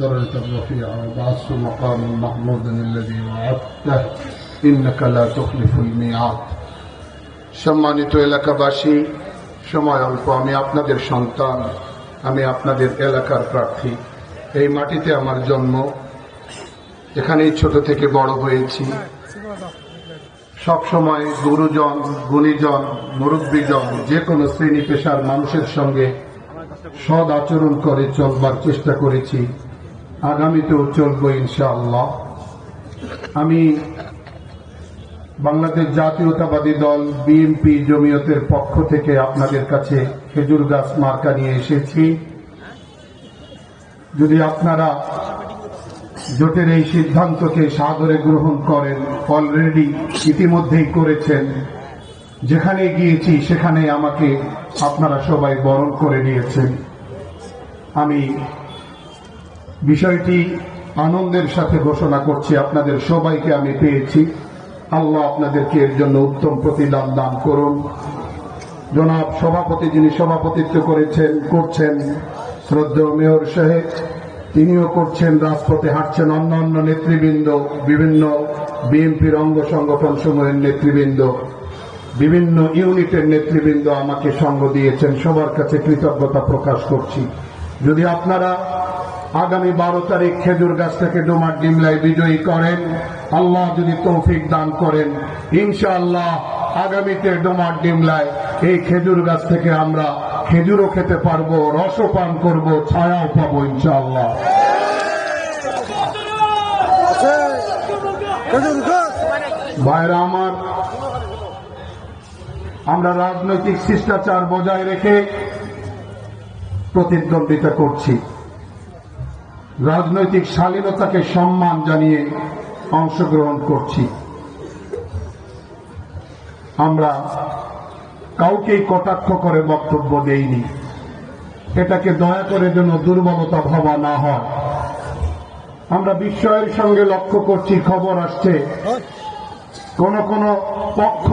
الدرجة الرفيعة وبعثت مقام محمود الذي وعدته إنك لا تخلف الميعاد সম্মানিত এলাকাবাসী সময় অল্প আমি আপনাদের সন্তান আমি আপনাদের এলাকার প্রার্থী এই মাটিতে আমার জন্ম এখানেই ছোট থেকে বড় হয়েছি সব সময় গুরুজন গুণীজন মুরব্বীজন যে কোনো শ্রেণী পেশার মানুষের সঙ্গে সদ আচরণ করে চলবার চেষ্টা করেছি আগামীতেও চলবো ইনশাআল্লাহ। আমি বাংলাদেশ জাতীয়তাবাদী দল, বিএনপি জমিয়তের পক্ষ থেকে আপনাদের কাছে খেজুর গাছ মার্কা নিয়ে এসেছি। যদি আপনারা জোটের এই সিদ্ধান্তকে সাদরে গ্রহণ করেন অলরেডি ইতিমধ্যেই করেছেন, যেখানে গিয়েছি সেখানে আমাকে আপনারা সবাই বরণ করে নিয়েছেন। আমি বিষয়টি আনন্দের সাথে ঘোষণা করছি, আপনাদের সবাইকে আমি পেয়েছি। আল্লাহ আপনাদেরকে এর জন্য উত্তম প্রতিদান দান করুন। জনাব সভাপতি যিনি সভাপতিত্ব করেছেন, করছেন শ্রদ্ধেয় মেয়র সাহেব, তিনিও করছেন, রাজপথে হাঁটছেন অন্য অন্য নেতৃবৃন্দ, বিভিন্ন বিএনপির অঙ্গ সংগঠন সমূহের নেতৃবৃন্দ, বিভিন্ন ইউনিটের নেতৃবৃন্দ আমাকে সঙ্গ দিয়েছেন। সবার কাছে কৃতজ্ঞতা প্রকাশ করছি। যদি আপনারা আগামী বারো তারিখ খেজুর গাছ থেকে ডোমার ডিমলায় বিজয়ী করেন। আল্লাহ যদি তৌফিক দান করেন, ইনশাআল্লাহ আগামীতে ডোমার ডিমলায় এই খেজুর গাছ থেকে আমরা খেজুরও খেতে পারব, রসও পান করব, ছায়াও পাবো, ইনশাআল্লাহ। ভাইরা আমার, আমরা রাজনৈতিক শিষ্টাচার বজায় রেখে প্রতিদ্বন্দ্বিতা করছি। রাজনৈতিক শালীনতাকে সম্মান জানিয়ে অংশগ্রহণ করছি। আমরা কাউকেই কটাক্ষ করে বক্তব্য দেইনি। এটাকে দয়া করে যেন দুর্বলতা ভাবা না হয়। আমরা বিস্ময়ের সঙ্গে লক্ষ্য করছি, খবর আসছে। কোন কোন পক্ষ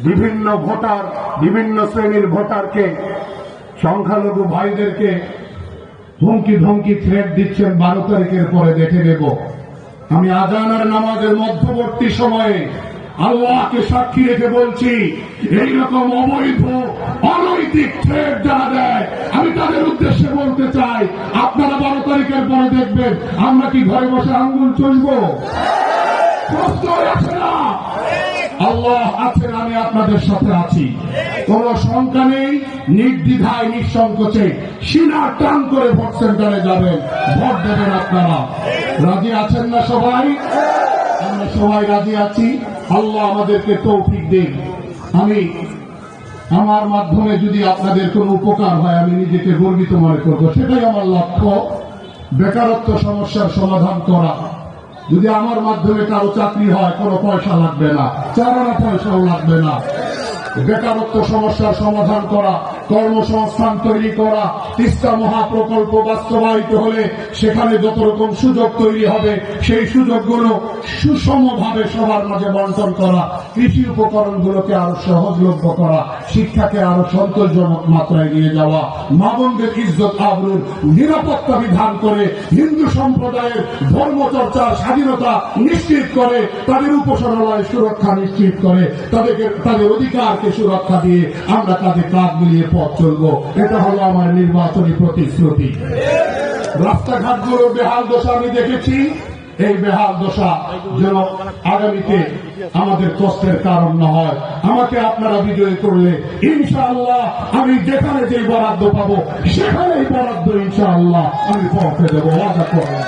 বিভিন্ন ভোটার, বিভিন্ন শ্রেণির ভোটারকে, সংখ্যালঘু ভাইদেরকে হুমকি ধমকি থ্রেট দিচ্ছেন বারো তারিখের পরে দেখে নেব। আমি আজানার নামাজের মধ্যবর্তী সময়ে আল্লাহকে সাক্ষী রেখে বলছি, এইরকম অবৈধ, অনৈতিক থ্রেট যারা দেয়, আমি তাদের উদ্দেশ্যে বলতে চাই, আপনারা বারো তারিখের পরে দেখবেন আমরা কি ঘরে বসে আঙ্গুল চলবো প্রশ্নই আছে না। আল্লাহ আছেন, আমি আপনাদের সাথে আছি। কোন শঙ্কা নেই, নির্দ্বিধায়, নিঃসংকোচে সিনা টান করে ভোট সেন্টারে যাবেন, ভোট দেবেন আপনারা। রাজি আছেন না সবাই? আমরা সবাই রাজি আছি। আল্লাহ আমাদেরকে তৌফিক দিন আমি আমার মাধ্যমে যদি আপনাদের কোনো উপকার হয়, আমি নিজেকে গর্বিত মনে করব। সেটাই আমার লক্ষ্য। বেকারত্ব সমস্যার সমাধান করা। যদি আমার মাধ্যমে কারও চাকরি হয়, কোনো পয়সা লাগবে না। চারানা পয়সাও লাগবে না। বেকারত্ব সমস্যার সমাধান করা, কর্মসংস্থান তৈরি করা, তিস্তা মহাপ্রকল্প বাস্তবায়িত হলে সেখানে যত রকম সুযোগ তৈরি হবে, সেই সুযোগগুলো সুষমভাবে সবার মাঝে বন্টন করা, কৃষি উপকরণগুলোকে আরও সহজলভ্য করা, শিক্ষাকে আরও সন্তোষজনক মাত্রায় নিয়ে যাওয়া মাবনদের ইজ্জত আবরুর নিরাপত্তা বিধান করে, হিন্দু সম্প্রদায়ের ধর্মচর্চার স্বাধীনতা নিশ্চিত করে, তাদের উপাসনালয় সুরক্ষা নিশ্চিত করে, তাদেরকে তাদের অধিকারকে সুরক্ষা দিয়ে আমরা তাদের কাজ মিলিয়ে পথ চলবো। এটা হলো আমার নির্বাচনী প্রতিশ্রুতি। রাস্তাঘাটগুলোর বেহাল দশা আমি দেখেছি। এই বেহাল দশা যেন আগামীতে আমাদের কষ্টের কারণ না হয়। আমাকে আপনারা বিজয়ী করলে ইনশাআল্লাহ আমি যেখানে যে বরাদ্দ পাবো, সেখানেই বরাদ্দ ইনশাআল্লাহ আমি পৌঁছে দেবো। ওয়াদা করলাম।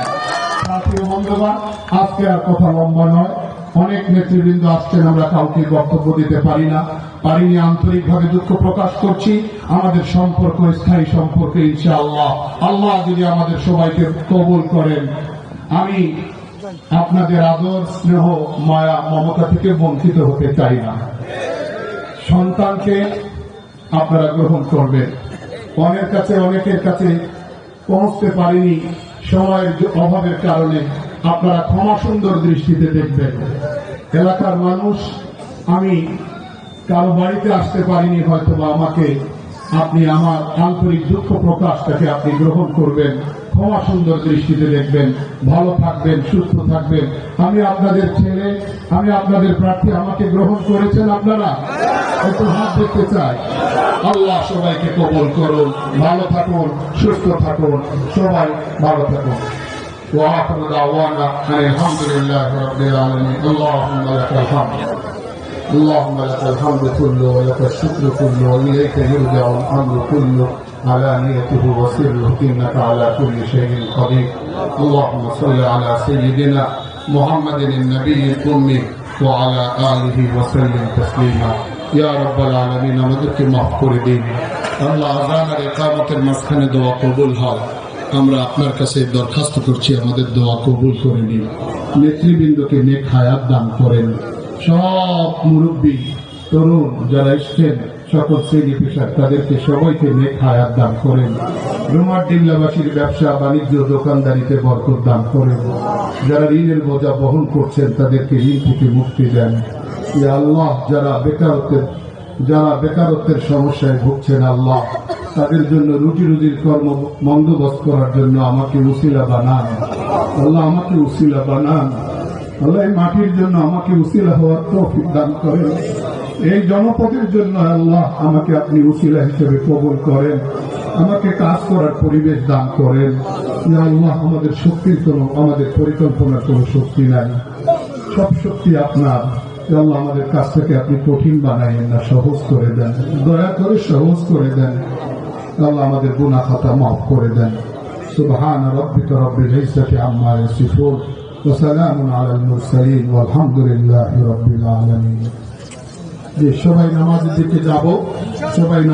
আজকে আর কথা লম্বা নয়। অনেক নেতৃবৃন্দ আসছেন, আমরা কাউকে বক্তব্য দিতে পারি না। পারিনি, আন্তরিকভাবে দুঃখ প্রকাশ করছি। আমাদের সম্পর্ক স্থায়ী সম্পর্ক, ইনশাআল্লাহ। আল্লাহ যদি আমাদের সবাইকে কবুল করেন। আমি আপনাদের আদর, স্নেহ, মায়া, মমতা থেকে বঞ্চিত হতে চাই না। সন্তানকে আপনারা গ্রহণ করবেন। অনেক কাছে, অনেকের কাছে পৌঁছতে পারিনি সময়ের অভাবের কারণে। আপনারা ক্ষমা সুন্দর দৃষ্টিতে দেখবেন। এলাকার মানুষ, আমি কারও বাড়িতে আসতে পারিনি হয়তো বা আমাকে আপনি আমার আন্তরিক দুঃখ প্রকাশটাকে আপনি গ্রহণ করবেন। ক্ষমা সুন্দর দৃষ্টিতে দেখবেন, ভালো থাকবেন, সুস্থ থাকবেন। আমি আপনাদের ছেলে, আমি আপনাদের প্রার্থী, আমাকে গ্রহণ করেছেন আপনারা? একটু হাত দেখতে চাই। আল্লাহ সবাইকে কবল করুন, ভালো থাকুন, সুস্থ থাকুন, সবাই ভালো থাকুন। وآخر دعوانا أن الحمد لله رب العالمين اللهم لك الحمد اللهم لك الحمد كله ولك الشكر كله وإليك يرجع الأمر كله علانيته وسره إنك على كل شيء قدير اللهم صل على سيدنا محمد النبي الأمي وعلى آله وسلم تسليما يا رب العالمين আমাদেরকে মাফ করে দিন আল্লাহ আজান আর একামতের মাঝখানে দোয়া কবুল হয় আমরা আপনার কাছে দরখাস্ত করছি, আমাদের দোয়া কবুল করে নিন। নেতৃবৃন্দকে নেক হায়াত দান করেন। সব মুরব্বী, তরুণ যারা এসছেন, সকল শ্রেণি পেশার, তাদেরকে সবাইকে নেক হায়াত দান করেন। রুমার ডিল্লাবাসীর ব্যবসা, বাণিজ্য দোকানদারিতে বরকত দান করেন। যারা ঋণের বোঝা বহন করছেন, তাদেরকে ঋণ থেকে মুক্তি দেন। আল্লাহ, যারা বেকারত্বের যারা বেকারত্বের সমস্যায় ভুগছেন, আল্লাহ তাদের জন্য রুটি রুজির কর্ম বন্দোবস্ত করার জন্য আমাকে উসিলা বানান। আল্লাহ আমাকে উসিলা বানান। আল্লাহ এই মাটির জন্য আমাকে উসিলা হওয়ার তৌফিক দান করেন। এই জনপদের জন্য আল্লাহ আমাকে আপনি উসিলা হিসেবে কবুল করেন। আমাকে কাজ করার পরিবেশ দান করেন। আল্লাহ, আমাদের শক্তির কোনো, আমাদের পরিকল্পনার কোনো শক্তি নাই। সব শক্তি আপনার। আল্লাহ, আমাদের কাছ থেকে আপনি কঠিন বানাইন না, সহজ করে দেন। দয়া করে সহজ করে দেন। আল্লাহ আমাদের গুনা খাতা মাফ করে দেন। সুবহান রব্বিক রব্বিল ইজ্জাতি আম্মা ইয়াসিফুন। ওয়া সালামুন আলাল মুরসালিন। ওয়াল হামদুলিল্লাহি রব্বিল আলামিন। যে সবাই নামাজের দিকে যাব। সবাই